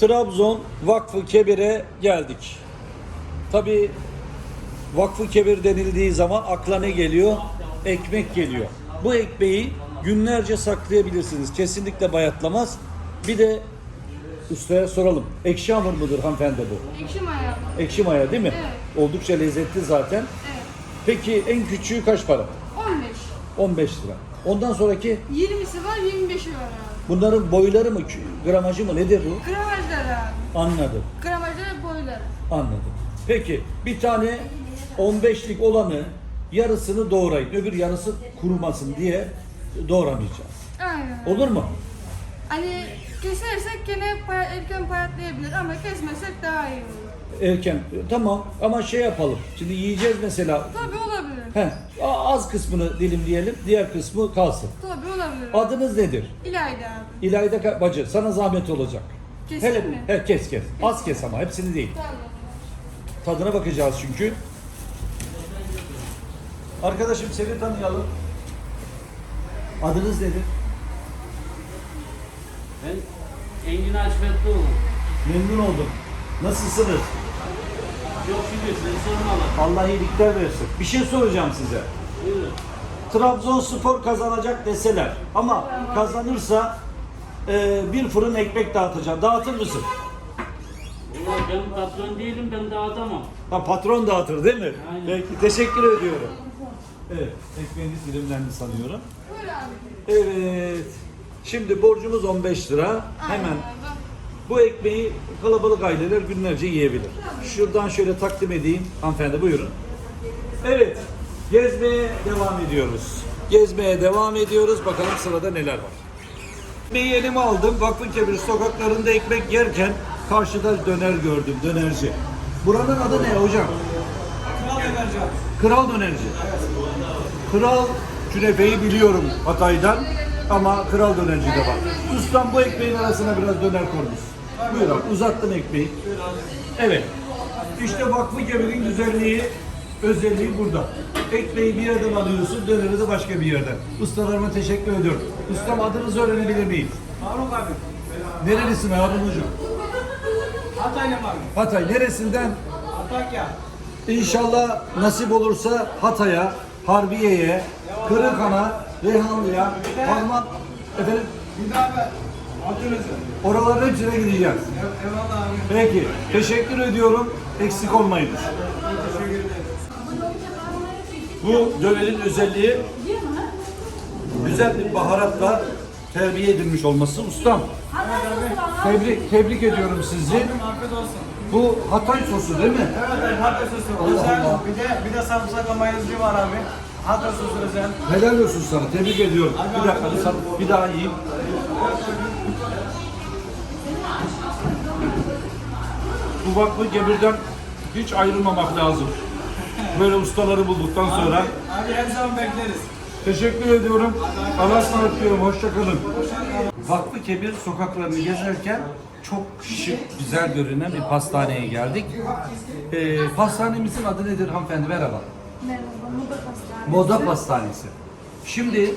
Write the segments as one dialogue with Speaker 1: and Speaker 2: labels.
Speaker 1: Trabzon Vakfı Kebir'e geldik. Tabi Vakfı Kebir denildiği zaman akla ne geliyor? Ekmek geliyor. Bu ekmeği günlerce saklayabilirsiniz. Kesinlikle bayatlamaz. Bir de ustaya soralım. Ekşi hamur mudur hanımefendi bu?
Speaker 2: Ekşi maya.
Speaker 1: Ekşi maya değil mi?
Speaker 2: Evet.
Speaker 1: Oldukça lezzetli zaten.
Speaker 2: Evet.
Speaker 1: Peki en küçüğü kaç para?
Speaker 2: 15.
Speaker 1: 15 lira. Ondan sonraki
Speaker 2: 20'si var 25'i var abi.
Speaker 1: Bunların boyları mı, gramajı mı nedir bu?
Speaker 2: Gramajları abi.
Speaker 1: Anladım.
Speaker 2: Gramajları boyları.
Speaker 1: Anladım. Peki bir tane 15'lik olanı yarısını doğrayın. Öbür yarısı kurumasın diye doğramayacağız.
Speaker 2: Aynen.
Speaker 1: Olur mu?
Speaker 2: Hani kesersek gene erken payatlayabilir ama kesmesek daha iyi olur.
Speaker 1: Erken. Tamam ama şey yapalım. Şimdi yiyeceğiz mesela.
Speaker 2: Tabii olabilir.
Speaker 1: Heh, a- az kısmını dilimleyelim. Diğer kısmı kalsın.
Speaker 2: Tabii olabilir.
Speaker 1: Adınız nedir?
Speaker 2: İlayda abi.
Speaker 1: İlayda Ka- bacı. Sana zahmet olacak.
Speaker 2: Keseyim mi?
Speaker 1: He, kes kes. Az kes ama hepsini değil.
Speaker 2: Tamam.
Speaker 1: Tadına bakacağız çünkü. Arkadaşım seni tanıyalım. Adınız nedir?
Speaker 3: Ben Engin Haşmetlioğlu.
Speaker 1: Memnun oldum. Nasılsınız?
Speaker 3: Çok şükür sizi sormalı.
Speaker 1: Allah iyilikler versin. Bir şey soracağım size.
Speaker 3: Buyurun.
Speaker 1: Trabzonspor kazanacak deseler ama kazanırsa e, bir fırın ekmek dağıtacak. Dağıtır mısın?
Speaker 3: Ulan ben patron değilim ben dağıtamam.
Speaker 1: Ha, patron dağıtır değil mi?
Speaker 3: Aynen.
Speaker 1: Peki teşekkür ediyorum. Evet, ekmeğiniz dilimlendi sanıyorum.
Speaker 2: Buyur abi.
Speaker 1: Evet. Şimdi borcumuz 15 lira. Hemen. Bu ekmeği kalabalık aileler günlerce yiyebilir. Şuradan şöyle takdim edeyim. Hanımefendi buyurun. Evet. Gezmeye devam ediyoruz. Gezmeye devam ediyoruz. Bakalım sırada neler var. Ekmeği elime aldım. Vakfıkebir sokaklarında ekmek yerken karşıda döner gördüm. Dönerci. Buranın adı ne hocam?
Speaker 4: Kral Dönerci.
Speaker 1: Kral Dönerci. Kral künefeyi biliyorum Hatay'dan ama Kral Dönerci de var. Ustam bu ekmeğin arasına biraz döner koymuş. Buyur abi uzattım ekmeği. Evet. İşte Vakfı Kebir'in güzelliği, özelliği burada. Ekmeği bir yerden alıyorsun, döneri de başka bir yerden. Ustalarıma teşekkür ediyorum. Ustam adınızı öğrenebilir miyim?
Speaker 4: Faruk abi.
Speaker 1: Nerelisin Harun Hocam?
Speaker 4: Hataylı abi.
Speaker 1: Hatay. Neresinden?
Speaker 4: Antakya.
Speaker 1: İnşallah nasip olursa Hatay'a, Harbiye'ye, Kırıkhan'a, Reyhanlı'ya, Harman, efendim
Speaker 4: Bir daha ben.
Speaker 1: Oraların hepsine gideceğiz.
Speaker 4: Eyvallah abi.
Speaker 1: Peki, teşekkür ediyorum. Eksik olmayınız. Bu dönerin özelliği güzel bir baharatla terbiye edilmiş olması. Ustam, tebrik, tebrik ediyorum sizi.
Speaker 4: Afiyet olsun.
Speaker 1: Bu Hatay sosu değil mi?
Speaker 4: Evet abi Hatay sosu.
Speaker 1: Allah
Speaker 4: özel.
Speaker 1: Allah.
Speaker 4: Bir de bir de sarımsakla mayonezli var abi. Hatay sosu özel.
Speaker 1: Helal olsun sana, tebrik ediyorum. Bir dakika, bir, sar- bir daha yiyeyim. Bu vakfı gebirden hiç ayrılmamak lazım. Böyle ustaları bulduktan sonra.
Speaker 4: Abi her zaman bekleriz.
Speaker 1: Teşekkür ediyorum. Allah'a ısmarladık diyorum. Hoşçakalın. Vakfı Kebir sokaklarını gezerken çok şık, güzel görünen bir pastaneye geldik. Ee, pastanemizin adı nedir hanımefendi? Merhaba.
Speaker 2: Merhaba, Moda Pastanesi.
Speaker 1: Moda Pastanesi. Şimdi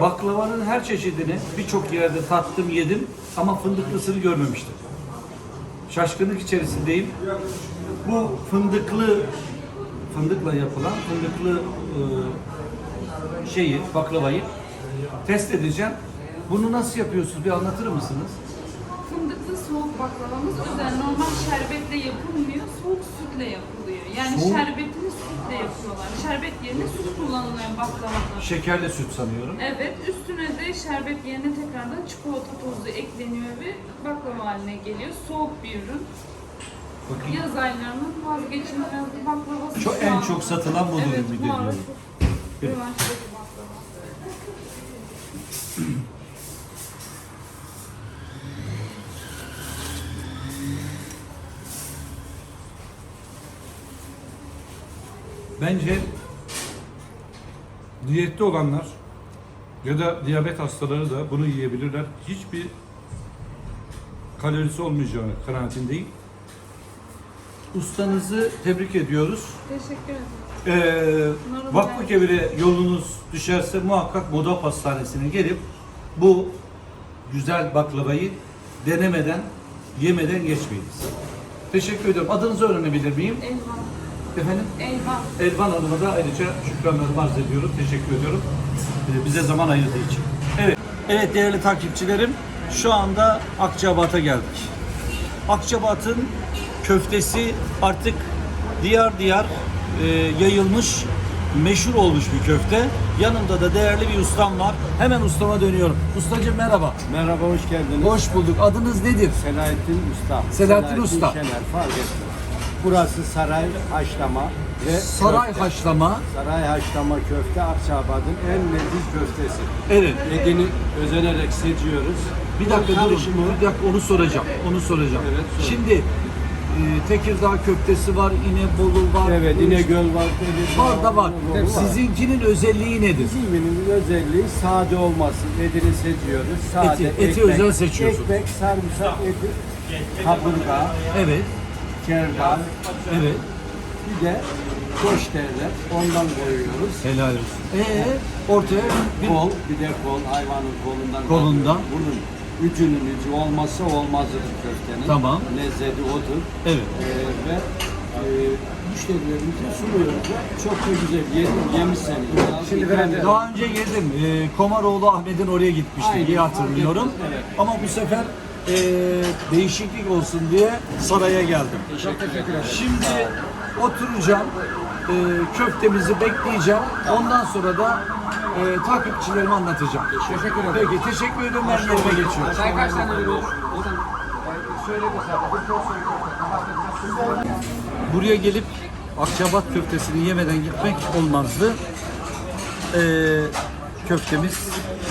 Speaker 1: baklavanın her çeşidini birçok yerde tattım, yedim ama fındıklısını görmemiştim. Şaşkınlık içerisindeyim. Bu fındıklı, fındıkla yapılan fındıklı e, şeyi, baklavayı test edeceğim. Bunu nasıl yapıyorsunuz? Bir anlatır mısınız?
Speaker 5: Fındıklı soğuk baklavamız özel. Normal şerbetle yapılmıyor, soğuk sütle yapılıyor. Yani
Speaker 1: Soğuk-
Speaker 5: şerbetini sütle yapıyorlar. Şerbet yerine süt kullanılıyor baklavada.
Speaker 1: Şekerli süt sanıyorum.
Speaker 5: Evet, üstüne de şerbet yerine tekrardan çikolata tozu ekleniyor ve baklava haline geliyor. Soğuk bir ürün.
Speaker 1: Bakayım.
Speaker 5: Yaz aylarının vazgeçilmez bir baklavası.
Speaker 1: Çok-
Speaker 5: şu
Speaker 1: en çok satılan budur
Speaker 5: Evet,
Speaker 1: ümit ediyorum.
Speaker 5: bir baklava.
Speaker 6: Bence diyette olanlar ya da diyabet hastaları da bunu yiyebilirler. Hiçbir kalorisi olmayacağını kanaatindeyim.
Speaker 1: Ustanızı tebrik ediyoruz.
Speaker 5: Teşekkür ederim.
Speaker 1: Ee, Vakfı Kebir'e yolunuz düşerse muhakkak Moda Pastanesi'ne gelip bu güzel baklavayı denemeden yemeden geçmeyiniz. Teşekkür ediyorum. Adınızı öğrenebilir miyim?
Speaker 5: Elvan.
Speaker 1: Efendim?
Speaker 5: Elvan.
Speaker 1: Elvan Hanım'a da ayrıca şükranlarımı arz ediyorum. Teşekkür ediyorum. Ee, Bize zaman ayırdığı için. Evet. Evet değerli takipçilerim. Şu anda Akçabat'a geldik. Akçabat'ın köftesi artık diyar diyar e, yayılmış, meşhur olmuş bir köfte. Yanımda da değerli bir ustam var. Hemen ustama dönüyorum. Ustacığım merhaba.
Speaker 4: Merhaba, hoş geldiniz.
Speaker 1: Hoş bulduk. Adınız nedir?
Speaker 4: Selahattin Usta.
Speaker 1: Selahattin Usta.
Speaker 4: Şener, fark etmez. Burası saray haşlama ve
Speaker 1: Saray
Speaker 4: köfte.
Speaker 1: haşlama.
Speaker 4: Saray haşlama köfte Akçabat'ın en leziz köftesi.
Speaker 1: Evet.
Speaker 4: Etini özenerek seçiyoruz.
Speaker 1: Bir dakika durun. Bir dakika onu soracağım. Onu soracağım.
Speaker 4: Evet, sorun.
Speaker 1: Şimdi e, Tekirdağ köftesi var, İnebolu var.
Speaker 4: Evet, İnegöl var. Deniz
Speaker 1: Var da var.
Speaker 4: Var.
Speaker 1: Sizinkinin özelliği nedir?
Speaker 4: Biziminin özelliği sade olması. Etini seçiyoruz. Sade,
Speaker 1: Eti- eti özel seçiyorsun.
Speaker 4: Ekmek, sarımsak, eti, kaburga,
Speaker 1: Evet,
Speaker 4: kerdan,
Speaker 1: evet.
Speaker 4: bir de koş derler. Ondan koyuyoruz.
Speaker 1: Helal olsun. Ee, ortaya bir
Speaker 4: Kol, bir de kol, hayvanın kolundan.
Speaker 1: Kolundan.
Speaker 4: Bunun ucunun ucu olmazsa olmazıdır köftenin.
Speaker 1: Tamam.
Speaker 4: Lezzeti odur.
Speaker 1: Evet.
Speaker 4: Ee, ve e, müşterilerimize sunuyoruz. Çok da güzel. Yedim, yemişsen. Şimdi
Speaker 1: Daha önce yedim. Ee, Komaroğlu Ahmet'in oraya gitmiştim
Speaker 4: Aynen.
Speaker 1: diye hatırlıyorum.
Speaker 4: Evet.
Speaker 1: Ama bu sefer e, değişiklik olsun diye saraya geldim.
Speaker 4: Çok teşekkür ederim.
Speaker 1: Şimdi oturacağım, e, köftemizi bekleyeceğim. Ondan sonra da e, takipçilerime anlatacağım. Teşekkür ederim. Peki teşekkür ederim. Ben yerime geçiyorum.
Speaker 7: Sen kaç tane veriyorsun? Söyle de
Speaker 1: Buraya gelip Akçabat köftesini yemeden gitmek olmazdı. E, köftemiz,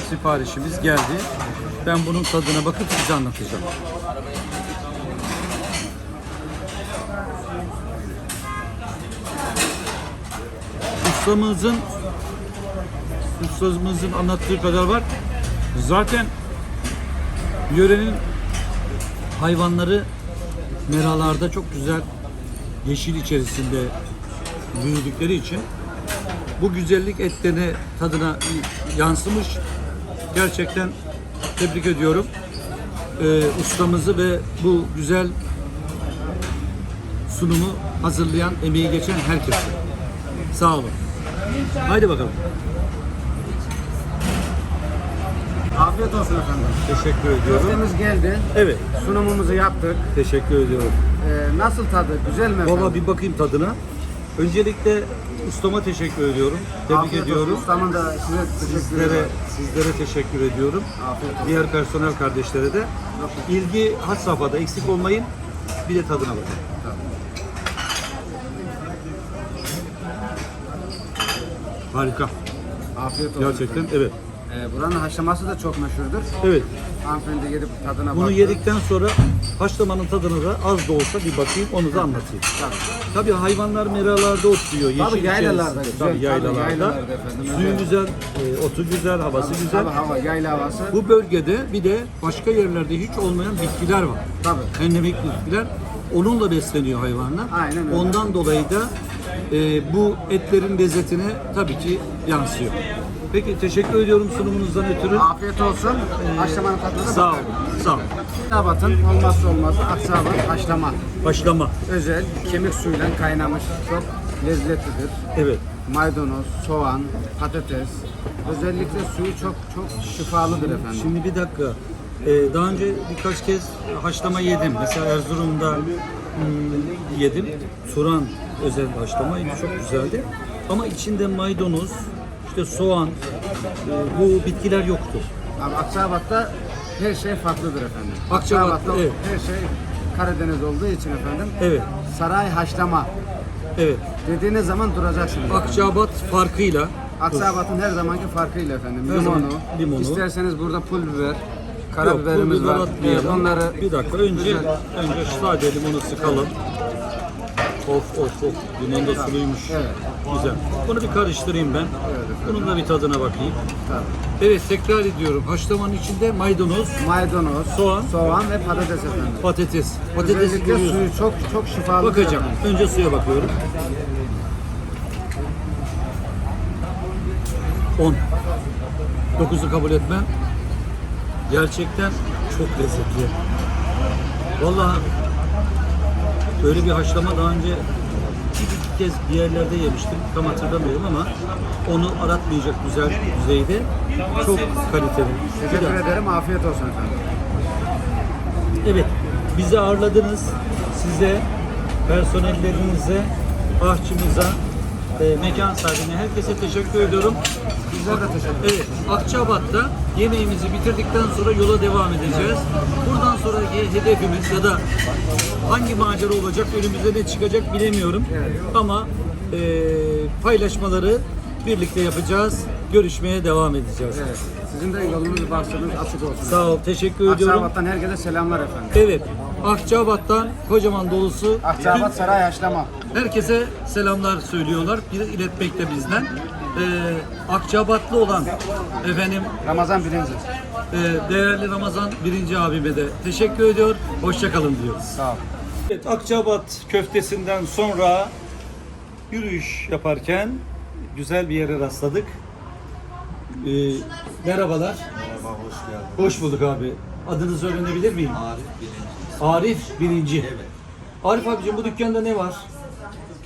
Speaker 1: siparişimiz geldi. Ben bunun tadına bakıp size anlatacağım. Ustamızın ustamızın anlattığı kadar var. Zaten yörenin hayvanları meralarda çok güzel yeşil içerisinde büyüdükleri için bu güzellik etlerine tadına yansımış. Gerçekten tebrik ediyorum. Ee, ustamızı ve bu güzel sunumu hazırlayan, emeği geçen herkese. Sağ olun. Haydi bakalım.
Speaker 7: Afiyet olsun efendim.
Speaker 1: Teşekkür ediyorum.
Speaker 7: Köftemiz geldi.
Speaker 1: Evet,
Speaker 7: Sunumumuzu yaptık.
Speaker 1: teşekkür ediyorum.
Speaker 7: Ee, nasıl tadı? Güzel mi efendim?
Speaker 1: Valla bir bakayım tadına. Öncelikle ustama teşekkür ediyorum. Tebrik
Speaker 7: Afiyet olsun.
Speaker 1: ediyorum.
Speaker 7: Ustamın da size teşekkür
Speaker 1: Sizlere,
Speaker 7: ederim.
Speaker 1: sizlere teşekkür ediyorum.
Speaker 7: Afiyet olsun.
Speaker 1: Diğer personel kardeşlere de. İlgi had safhada eksik olmayın. Bir de tadına bakın. Harika.
Speaker 7: Afiyet olsun.
Speaker 1: Gerçekten evet.
Speaker 7: Ee, buranın haşlaması da çok meşhurdur.
Speaker 1: Evet.
Speaker 7: Hanımefendi gelip tadına
Speaker 1: Bunu
Speaker 7: baktı.
Speaker 1: yedikten sonra haşlamanın tadına da az da olsa bir bakayım onu da anlatayım.
Speaker 7: Tabii.
Speaker 1: Tabii hayvanlar meralarda otluyor. yeşil
Speaker 7: Tabii yaylalarda
Speaker 1: içerisinde.
Speaker 7: güzel,
Speaker 1: Tabii
Speaker 7: tabii
Speaker 1: yaylalarda.
Speaker 7: yaylalarda efendim,
Speaker 1: Suyu
Speaker 7: evet.
Speaker 1: güzel, e, otu güzel, havası güzel.
Speaker 7: Tabii hava, yayla havası.
Speaker 1: Bu bölgede bir de başka yerlerde hiç olmayan bitkiler var.
Speaker 7: Tabii.
Speaker 1: Endemik bitkiler. Onunla besleniyor hayvanlar.
Speaker 7: Aynen öyle.
Speaker 1: Ondan dolayı da e, bu etlerin lezzetine tabii ki yansıyor. Peki teşekkür ediyorum sunumunuzdan ötürü.
Speaker 7: Afiyet olsun. Haşlamanın tadına
Speaker 1: Sağ olun. Sağ olun.
Speaker 7: Aksabat'ın olmazsa olmazı aksabat haşlama.
Speaker 1: Başlama.
Speaker 7: Özel kemik suyuyla kaynamış çok lezzetlidir.
Speaker 1: Evet.
Speaker 7: Maydanoz, soğan, patates. Özellikle suyu çok çok şifalıdır efendim.
Speaker 1: Şimdi bir dakika. Ee, daha önce birkaç kez haşlama yedim. Mesela Erzurum'da hmm, yedim. Turan özel haşlamaydı. Çok güzeldi. Ama içinde maydanoz, işte soğan, e, bu bitkiler yoktu.
Speaker 7: Abi Aksabat'ta her şey farklıdır efendim.
Speaker 1: Akçabat,
Speaker 7: Aksabat'ta
Speaker 1: evet.
Speaker 7: her şey Karadeniz olduğu için efendim.
Speaker 1: Evet.
Speaker 7: Saray haşlama
Speaker 1: Evet.
Speaker 7: dediğiniz zaman duracaksınız.
Speaker 1: Akçabat farkıyla
Speaker 7: Aksabat'ın her zamanki farkıyla efendim.
Speaker 1: Her
Speaker 7: Limonu,
Speaker 1: limonu.
Speaker 7: İsterseniz burada pul biber,
Speaker 1: Yok,
Speaker 7: karabiberimiz
Speaker 1: biber
Speaker 7: var. Evet, onları
Speaker 1: bir dakika önce önce sade limonu sıkalım. Of of of limon da suluymuş.
Speaker 7: Evet.
Speaker 1: Güzel. Bunu bir karıştırayım ben. Bunun da bir tadına bakayım.
Speaker 7: Tabii.
Speaker 1: Evet tekrar ediyorum. Haşlamanın içinde maydanoz,
Speaker 7: maydanoz,
Speaker 1: Soğan.
Speaker 7: soğan ve patates efendim.
Speaker 1: patates. Patatesi
Speaker 7: Özellikle
Speaker 1: görüyorsun.
Speaker 7: suyu çok çok şifalı.
Speaker 1: Bakacağım. Önce suya bakıyorum. 10. 9'u kabul etmem. Gerçekten çok lezzetli. Vallahi böyle bir haşlama daha önce bir iki kez bir yerlerde yemiştim. Tam hatırlamıyorum ama onu aratmayacak güzel düzeyde. Çok kaliteli.
Speaker 7: Teşekkür ederim. Afiyet olsun efendim.
Speaker 1: Evet, bizi ağırladınız. Size, personellerinize, ahçımıza, e, mekan sahibine, herkese teşekkür ediyorum.
Speaker 7: Bizler de teşekkür ederiz.
Speaker 1: Evet, Akçabat'ta yemeğimizi bitirdikten sonra yola devam edeceğiz. Buradan sonraki hedefimiz ya da hangi macera olacak, önümüze ne çıkacak bilemiyorum. Ama e, paylaşmaları birlikte yapacağız. Görüşmeye devam edeceğiz.
Speaker 7: Evet. Sizin de yolunuz başınız açık olsun.
Speaker 1: Sağ ol, teşekkür ediyorum.
Speaker 7: Akçabat'tan herkese selamlar efendim.
Speaker 1: Evet, Akçabat'tan kocaman dolusu
Speaker 7: Akçabat Saray Haşlama.
Speaker 1: Herkese selamlar söylüyorlar. Bir iletmekte bizden. Ee, Akçabatlı olan efendim
Speaker 7: Ramazan birinci.
Speaker 1: e, değerli Ramazan birinci abime de teşekkür ediyor. Hoşçakalın diyoruz.
Speaker 7: Sağ ol.
Speaker 1: Evet, Akçabat köftesinden sonra yürüyüş yaparken güzel bir yere rastladık. Ee, merhabalar.
Speaker 8: Merhaba, hoş geldin.
Speaker 1: Hoş bulduk abi. Adınızı öğrenebilir miyim?
Speaker 8: Arif birinci.
Speaker 1: Arif Birinci.
Speaker 8: Evet.
Speaker 1: Arif abicim bu dükkanda ne var?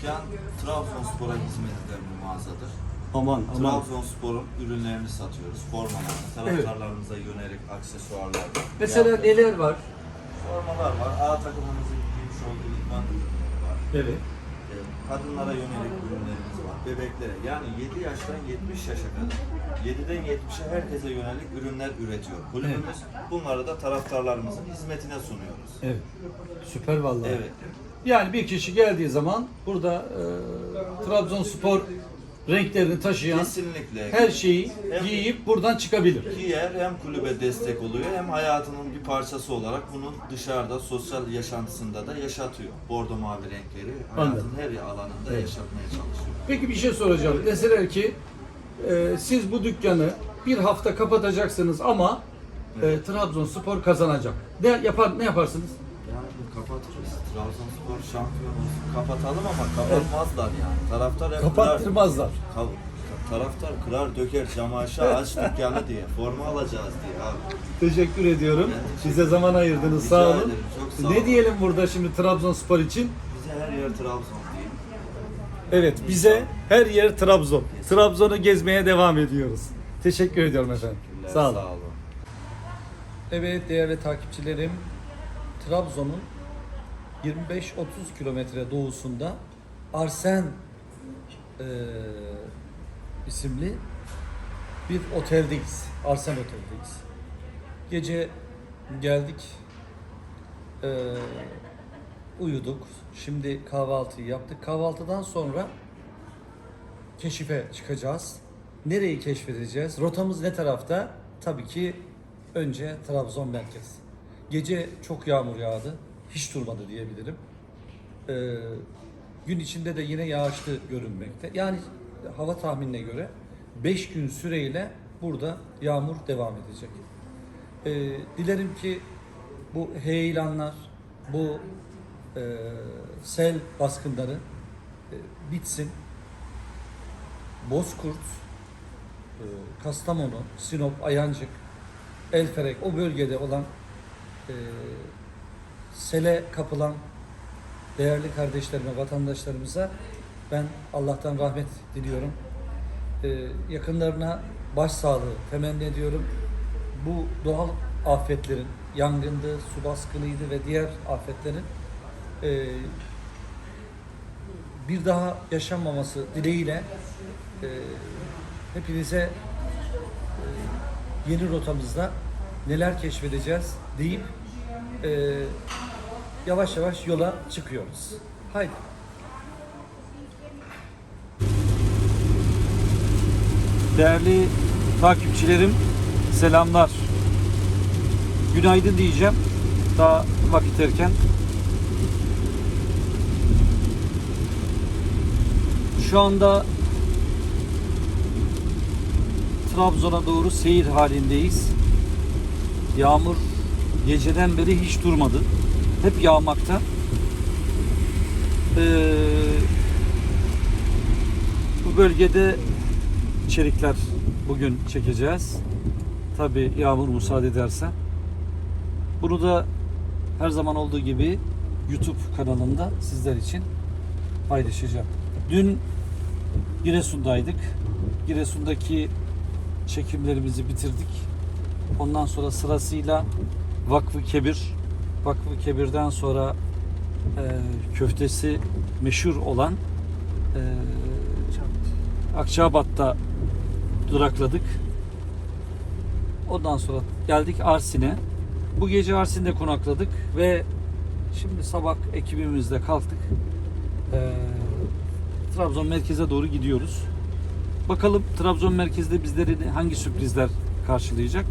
Speaker 8: Dükkan Trabzonspor'a hizmet eden bir mağazadır.
Speaker 1: Aman aman.
Speaker 8: Trabzonspor'un ürünlerini satıyoruz. Formalarını, taraftarlarımıza yönelik aksesuarlar.
Speaker 1: Mesela
Speaker 8: Ya,
Speaker 1: neler var?
Speaker 8: formalar var. A takımımızın giymiş olduğu idman ürünleri var.
Speaker 1: Evet.
Speaker 8: Ee, Kadınlara yönelik ürünlerimiz var. Bebeklere yani 7 yaştan 70 yaşa kadar. 7'den 70'e herkese yönelik ürünler üretiyor. Kulübümüz bunları da taraftarlarımızın hizmetine sunuyoruz.
Speaker 1: Evet. Süper vallahi.
Speaker 8: Evet.
Speaker 1: Yani bir kişi geldiği zaman burada e, Trabzonspor renklerini taşıyan
Speaker 8: Kesinlikle.
Speaker 1: her şeyi
Speaker 8: Hem-
Speaker 1: giyip buradan çıkabilir.
Speaker 8: Giyer hem kulübe destek oluyor hem hayatının bir parçası olarak bunu dışarıda sosyal yaşantısında da yaşatıyor. Bordo mavi renkleri hayatın
Speaker 1: Anladım.
Speaker 8: her alanında yaşatmaya çalışıyor.
Speaker 1: Peki bir şey soracağım. Deseler ki e, siz bu dükkanı bir hafta kapatacaksınız ama e, Trabzonspor kazanacak. Ne yapar ne yaparsınız?
Speaker 8: Kapatırız. Trabzonspor şampiyon olsun. Kapatalım ama kapatmazlar yani. Taraftar hep
Speaker 1: Kapattırmazlar.
Speaker 8: Kırar, Ka- taraftar kırar döker cam aşağı aç dükkanı diye. Forma alacağız diye abi.
Speaker 1: Teşekkür ediyorum.
Speaker 8: Teşekkür
Speaker 1: Size zaman ayırdınız.
Speaker 8: Rica
Speaker 1: Sağ olun.
Speaker 8: ederim, çok sağ
Speaker 1: Ne
Speaker 8: olun.
Speaker 1: diyelim burada şimdi Trabzonspor için?
Speaker 8: Bize her yer Trabzon.
Speaker 1: Evet, bize her yer Trabzon. Trabzon'u gezmeye devam ediyoruz. Teşekkür ediyorum efendim. Sağ olun.
Speaker 8: Sağ olun.
Speaker 1: Evet değerli takipçilerim, Trabzon'un 25-30 kilometre doğusunda Arsen eee, isimli bir oteldeyiz. Arsen Otel'deyiz. Gece geldik, eee, uyuduk. Şimdi kahvaltıyı yaptık. Kahvaltıdan sonra keşife çıkacağız. Nereyi keşfedeceğiz? Rotamız ne tarafta? Tabii ki önce Trabzon merkez. Gece çok yağmur yağdı. Hiç durmadı diyebilirim. Ee, gün içinde de yine yağışlı görünmekte. Yani hava tahminine göre 5 gün süreyle burada yağmur devam edecek. Ee, dilerim ki bu heyelanlar, bu e, sel baskınları e, bitsin. Bozkurt, e, Kastamonu, Sinop, Ayancık, Elferek o bölgede olan e, sele kapılan değerli kardeşlerime, vatandaşlarımıza ben Allah'tan rahmet diliyorum. E, yakınlarına başsağlığı temenni ediyorum. Bu doğal afetlerin, yangındı, su baskınıydı ve diğer afetlerin e, bir daha yaşanmaması dileğiyle e, hepinize e, yeni rotamızda neler keşfedeceğiz deyip e, yavaş yavaş yola çıkıyoruz. Haydi. Değerli takipçilerim, selamlar. Günaydın diyeceğim. Daha vakit erken. Şu anda Trabzon'a doğru seyir halindeyiz. Yağmur geceden beri hiç durmadı. Hep yağmakta. Ee, bu bölgede içerikler bugün çekeceğiz. Tabi yağmur müsaade ederse. Bunu da her zaman olduğu gibi YouTube kanalımda sizler için paylaşacağım. Dün Giresun'daydık. Giresun'daki çekimlerimizi bitirdik. Ondan sonra sırasıyla Vakfı Kebir, Vakfı Kebir'den sonra e, köftesi meşhur olan e, Akçabat'ta durakladık. Ondan sonra geldik Arsin'e. Bu gece Arsin'de konakladık ve şimdi sabah ekibimizle kalktık. Ee, Trabzon merkeze doğru gidiyoruz. Bakalım Trabzon merkezde bizleri hangi sürprizler karşılayacak.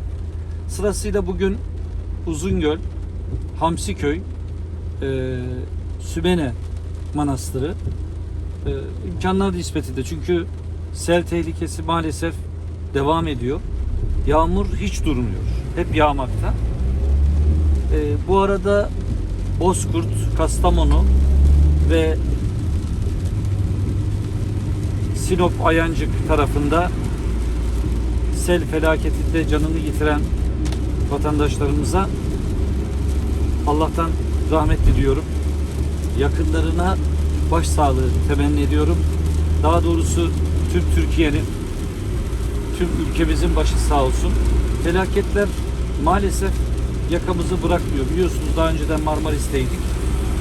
Speaker 1: Sırasıyla bugün Uzungöl, Hamsiköy, e, Sübene Manastırı e, imkanlar nispetinde çünkü sel tehlikesi maalesef devam ediyor. Yağmur hiç durmuyor. Hep yağmakta. E, bu arada Bozkurt, Kastamonu ve Sinop Ayancık tarafında sel felaketinde canını yitiren vatandaşlarımıza Allah'tan rahmet diliyorum. Yakınlarına başsağlığı temenni ediyorum. Daha doğrusu tüm Türkiye'nin, tüm ülkemizin başı sağ olsun. Felaketler maalesef yakamızı bırakmıyor. Biliyorsunuz daha önceden Marmaris'teydik.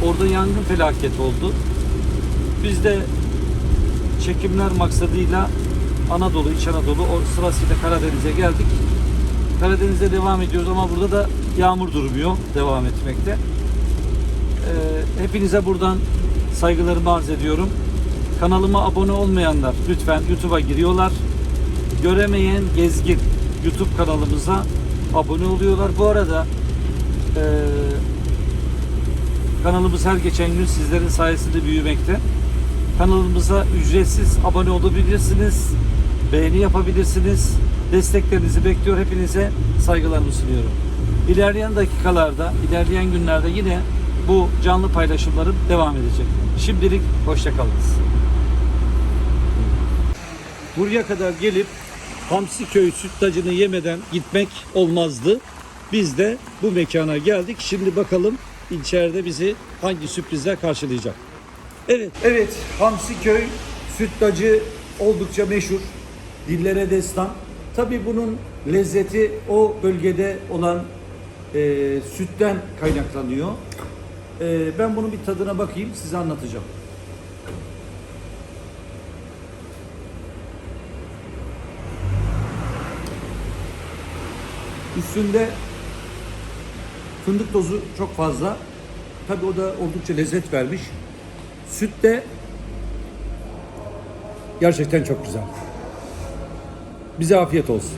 Speaker 1: Orada yangın felaketi oldu. Biz de çekimler maksadıyla Anadolu, İç Anadolu o sırasıyla Karadeniz'e geldik. Karadeniz'e devam ediyoruz ama burada da yağmur durmuyor. Devam etmekte. Ee, hepinize buradan saygılarımı arz ediyorum. Kanalıma abone olmayanlar lütfen YouTube'a giriyorlar. Göremeyen Gezgin YouTube kanalımıza abone oluyorlar. Bu arada eee kanalımız her geçen gün sizlerin sayesinde büyümekte. Kanalımıza ücretsiz abone olabilirsiniz. Beğeni yapabilirsiniz. Desteklerinizi bekliyor. Hepinize saygılarımı sunuyorum. İlerleyen dakikalarda, ilerleyen günlerde yine bu canlı paylaşımlarım devam edecek. Şimdilik hoşçakalınız. Buraya kadar gelip Hamsiköy sütlacını yemeden gitmek olmazdı. Biz de bu mekana geldik. Şimdi bakalım içeride bizi hangi sürprizler karşılayacak. Evet, evet. Hamsiköy sütlacı oldukça meşhur. Dillere destan. Tabii bunun lezzeti o bölgede olan e, sütten kaynaklanıyor. E, ben bunun bir tadına bakayım, size anlatacağım. Üstünde fındık tozu çok fazla. Tabii o da oldukça lezzet vermiş. Süt de gerçekten çok güzel. Bize afiyet olsun.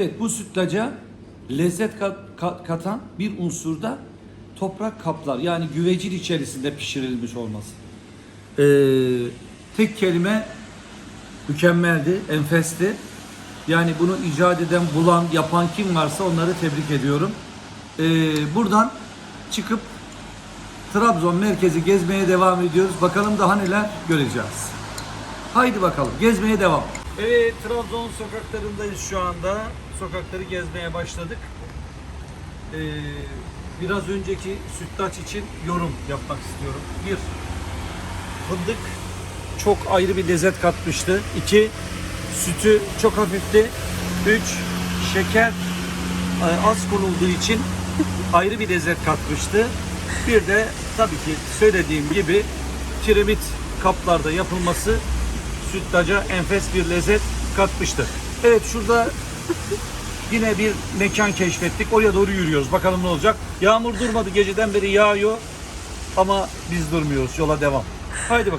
Speaker 1: Evet bu sütlaca lezzet kat- kat- katan bir unsur da toprak kaplar yani güvecin içerisinde pişirilmiş olması. Ee, tek kelime mükemmeldi, enfesti. Yani bunu icat eden, bulan, yapan kim varsa onları tebrik ediyorum. Ee, buradan çıkıp Trabzon merkezi gezmeye devam ediyoruz. Bakalım daha neler göreceğiz. Haydi bakalım gezmeye devam. Evet Trabzon sokaklarındayız şu anda. Sokakları gezmeye başladık. Ee, biraz önceki sütlaç için yorum yapmak istiyorum. Bir, fındık çok ayrı bir lezzet katmıştı. İki, sütü çok hafifti. Üç, şeker e, az konulduğu için ayrı bir lezzet katmıştı. Bir de tabii ki söylediğim gibi kiremit kaplarda yapılması sütlaca enfes bir lezzet katmıştı. Evet şurada yine bir mekan keşfettik. Oraya doğru yürüyoruz. Bakalım ne olacak. Yağmur durmadı. Geceden beri yağıyor. Ama biz durmuyoruz. Yola devam. Haydi bakalım.